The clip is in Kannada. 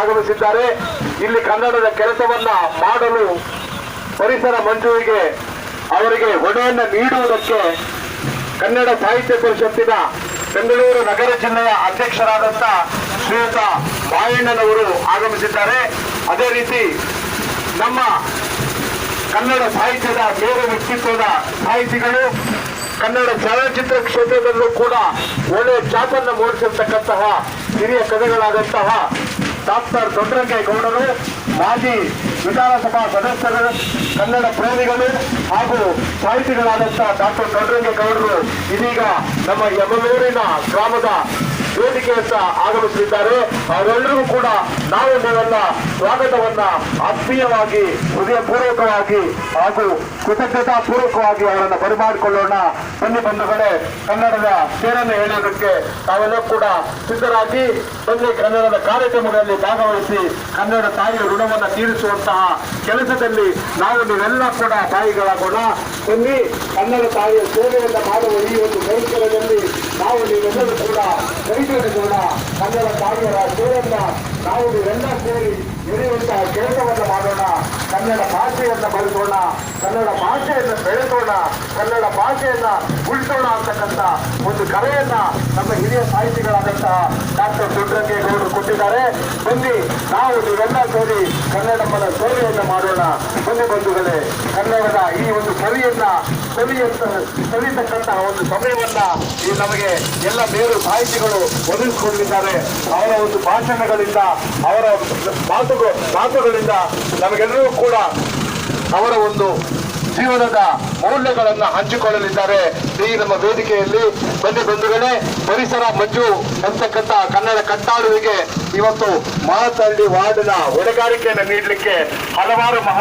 ಆಗಮಿಸಿದ್ದಾರೆ. ಇಲ್ಲಿ ಕನ್ನಡದ ಕೆಲಸವನ್ನ ಮಾಡಲು ಪರಿಸರ ಮಂಜುವಿಗೆ ಅವರಿಗೆ ಹೊಣೆಯನ್ನು ನೀಡುವುದಕ್ಕೆ ಕನ್ನಡ ಸಾಹಿತ್ಯ ಪರಿಷತ್ತಿನ ಬೆಂಗಳೂರು ನಗರ ಜಿಲ್ಲೆಯ ಅಧ್ಯಕ್ಷರಾದಂಥ ಶ್ರೀಯುತ ಬಾಯಣ್ಣನವರು ಆಗಮಿಸಿದ್ದಾರೆ. ಅದೇ ರೀತಿ ನಮ್ಮ ಕನ್ನಡ ಸಾಹಿತ್ಯದ ಬೇರೆ ವ್ಯಕ್ತಿತ್ವದ ಸಾಹಿತಿಗಳು, ಕನ್ನಡ ಚಲನಚಿತ್ರ ಕ್ಷೇತ್ರದಲ್ಲೂ ಕೂಡ ಒಳ್ಳೆಯ ಚಾಪನ್ನು ಮೂಡಿಸಿರ್ತಕ್ಕಂತಹ ಹಿರಿಯ ಕವಿಗಳಾದಂತಹ ಡಾಕ್ಟರ್ ದೊಡ್ಡರಂಗೇಗೌಡರು, ಮಾಜಿ ವಿಧಾನಸಭಾ ಸದಸ್ಯರು, ಕನ್ನಡ ಪ್ರೇಮಿಗಳು ಹಾಗೂ ಸಾಹಿತಿಗಳಾದಂತಹ ಡಾಕ್ಟರ್ ದೊಡ್ಡರಂಗೇಗೌಡರು ಇದೀಗ ನಮ್ಮ ಯಮಲೂರಿನ ಗ್ರಾಮದ ವೇದಿಕೆಯತ್ತ ಆಗಮಿಸಲಿದ್ದಾರೆ. ಅವರೆಲ್ಲರಿಗೂ ಕೂಡ ನಾವು ನೀವೆಲ್ಲ ಸ್ವಾಗತವನ್ನ ಆತ್ಮೀಯವಾಗಿ, ಹೃದಯಪೂರ್ವಕವಾಗಿ ಹಾಗೂ ಕೃತಜ್ಞತಾ ಪೂರ್ವಕವಾಗಿ ಅವರನ್ನು ಬರಿಮಾಡಿಕೊಳ್ಳೋಣ. ಬನ್ನಿ ಬಂಧುಗಳೇ, ಕನ್ನಡದ ಸೇರನ್ನು ಹೇಳೋದಕ್ಕೆ ತಾವೆಲ್ಲ ಕೂಡ ಸಿದ್ಧರಾಗಿ ಬನ್ನಿ ಕನ್ನಡದ ಕಾರ್ಯಕ್ರಮಗಳಲ್ಲಿ ಭಾಗವಹಿಸಿ ಕನ್ನಡ ತಾಯಿಯ ಋಣವನ್ನು ತೀರಿಸುವಂತಹ ಕೆಲಸದಲ್ಲಿ ನಾವು ನೀವೆಲ್ಲ ಕೂಡ ತಾಯಿಗಳಾಗೋಣ ಬನ್ನಿ ಕನ್ನಡ ತಾಯಿಯ ಸೇವೆಯನ್ನು ಮಾಡುವ ಈ ಒಂದು ಪರಿಸರದಲ್ಲಿ ನಾವು ನೀವೆಲ್ಲರೂ ಕೂಡ ಕೈಗೊಳ್ಳಿಸೋಣ ಕನ್ನಡ ತಾಯಿಯರ ಸೇವೆಯನ್ನ ನಾವು ನೀವೆಲ್ಲ ಸೇರಿ ಎಳೆಯುವಂತಹ ಕೆಲಸವನ್ನು ಮಾಡೋಣ ಕನ್ನಡ ಭಾಷೆಯನ್ನ ಬಳಸೋಣ ಕನ್ನಡ ಭಾಷೆಯನ್ನು ಬೆಳೆಸೋಣ ಕನ್ನಡ ಭಾಷೆಯನ್ನ ಉಳಿಸೋಣ ಅಂತಕ್ಕಂಥ ಒಂದು ಕರೆಯನ್ನ ನಮ್ಮ ಹಿರಿಯ ಸಾಹಿತಿಗಳಾದಂತಹ ಡಾಕ್ಟರ್ ದೊಡ್ಡರಂಗೇಗೌಡರು ಕೊಟ್ಟಿದ್ದಾರೆ. ಬನ್ನಿ, ನಾವು ನೀವೆಲ್ಲ ಸೇರಿ ಮನ ಸೇವೆಯನ್ನ ಮಾಡೋಣ. ಬನ್ನಿ ಬಂಧುಗಳೇ, ಕನ್ನಡದ ಈ ಒಂದು ಕವಿಯನ್ನ ಕವಿಯಂತ ಕಲಿತಕ್ಕಂತಹ ಒಂದು ಸಮಯವನ್ನ ಈ ನಮಗೆ ಎಲ್ಲ ಬೇರು ಸಾಹಿತಿಗಳು ಒದಗಿಸಿಕೊಂಡಿದ್ದಾರೆ ಅವರ ಒಂದು ಭಾಷಣಗಳಿಂದ, ಅವರ ಮಾತುಗಳು ಮಾತುಗಳಿಂದ ನಮಗೆಲ್ಲರೂ ಕೂಡ ಅವರ ಒಂದು ಜೀವನದ ಮೌಲ್ಯಗಳನ್ನು ಹಂಚಿಕೊಳ್ಳಲಿದ್ದಾರೆ. ಈ ನಮ್ಮ ವೇದಿಕೆಯಲ್ಲಿ ಬನ್ನಿ ಬಂಧುಗಳೇ, ಪರಿಸರ ಮಂಜು ಅಂತಕ್ಕಂಥ ಕನ್ನಡ ಕಟ್ಟಾಡುವಿಗೆ ಇವತ್ತು ಮಾತಳ್ಳಿ ವಾರ್ಡ್ನ ಹೊಣೆಗಾರಿಕೆಯನ್ನು ನೀಡಲಿಕ್ಕೆ ಹಲವಾರು ಮಹ